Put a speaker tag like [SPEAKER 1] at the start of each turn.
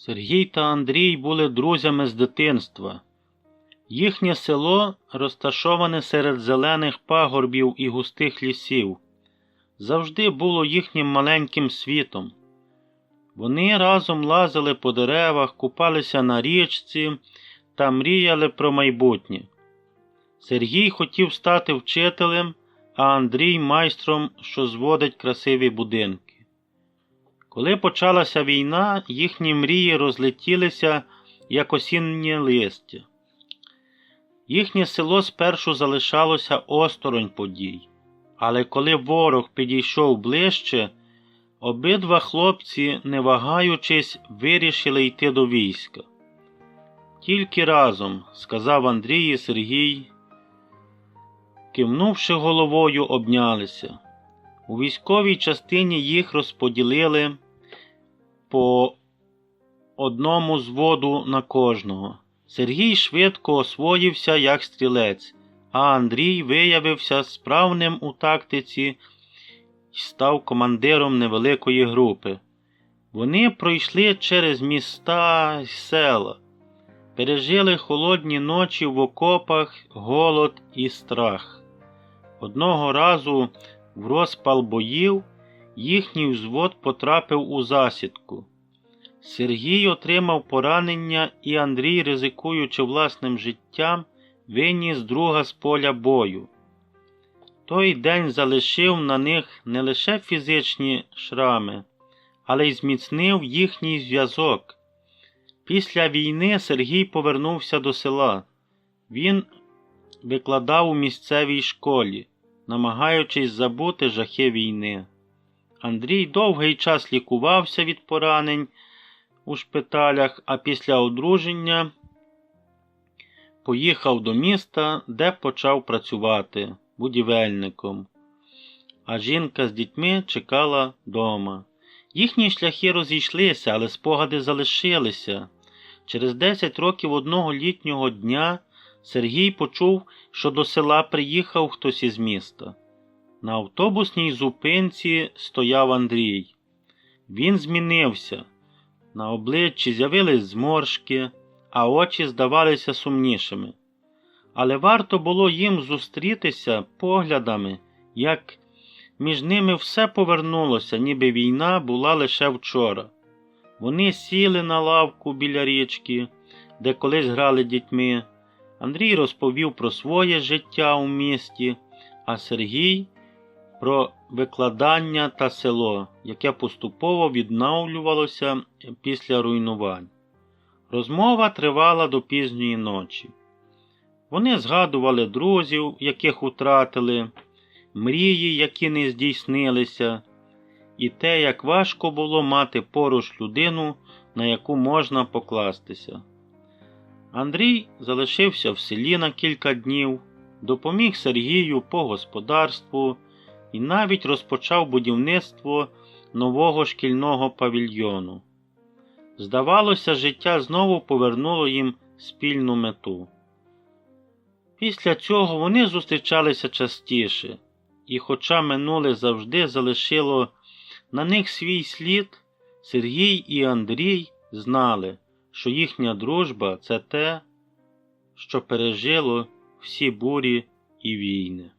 [SPEAKER 1] Сергій та Андрій були друзями з дитинства. Їхнє село розташоване серед зелених пагорбів і густих лісів, завжди було їхнім маленьким світом. Вони разом лазили по деревах, купалися на річці та мріяли про майбутнє. Сергій хотів стати вчителем, а Андрій майстром, що зводить красиві будинки. Коли почалася війна, їхні мрії розлетілися, як осіннє листя. Їхнє село спершу залишалося осторонь подій, але коли ворог підійшов ближче, обидва хлопці, не вагаючись, вирішили йти до війська. Тільки разом, сказав Андрій і Сергій, кивнувши головою, обнялися. У військовій частині їх розподілили по одному зводу на кожного. Сергій швидко освоївся як стрілець, а Андрій виявився справним у тактиці і став командиром невеликої групи. Вони пройшли через міста й села, пережили холодні ночі в окопах, голод і страх. Одного разу в розпал боїв їхній взвод потрапив у засідку. Сергій отримав поранення, і Андрій, ризикуючи власним життям, виніс друга з поля бою. Той день залишив на них не лише фізичні шрами, але й зміцнив їхній зв'язок. Після війни Сергій повернувся до села. Він викладав у місцевій школі, намагаючись забути жахи війни. Андрій довгий час лікувався від поранень у шпиталях, а після одруження поїхав до міста, де почав працювати будівельником. А жінка з дітьми чекала дома. Їхні шляхи розійшлися, але спогади залишилися. Через 10 років одного літнього дня Сергій почув, що до села приїхав хтось із міста. На автобусній зупинці стояв Андрій. Він змінився. На обличчі з'явились зморшки, а очі здавалися сумнішими. Але варто було їм зустрітися поглядами, як між ними все повернулося, ніби війна була лише вчора. Вони сіли на лавку біля річки, де колись грали дітьми. Андрій розповів про своє життя у місті, а Сергій про викладання та село, яке поступово відновлювалося після руйнувань. Розмова тривала до пізньої ночі. Вони згадували друзів, яких утратили, мрії, які не здійснилися, і те, як важко було мати поруч людину, на яку можна покластися. Андрій залишився в селі на кілька днів, допоміг Сергію по господарству і навіть розпочав будівництво нового шкільного павільйону. Здавалося, життя знову повернуло їм спільну мету. Після цього вони зустрічалися частіше, і, хоча минуле завжди залишило на них свій слід, Сергій і Андрій знали, що їхня дружба це те, що пережило всі бурі і війни.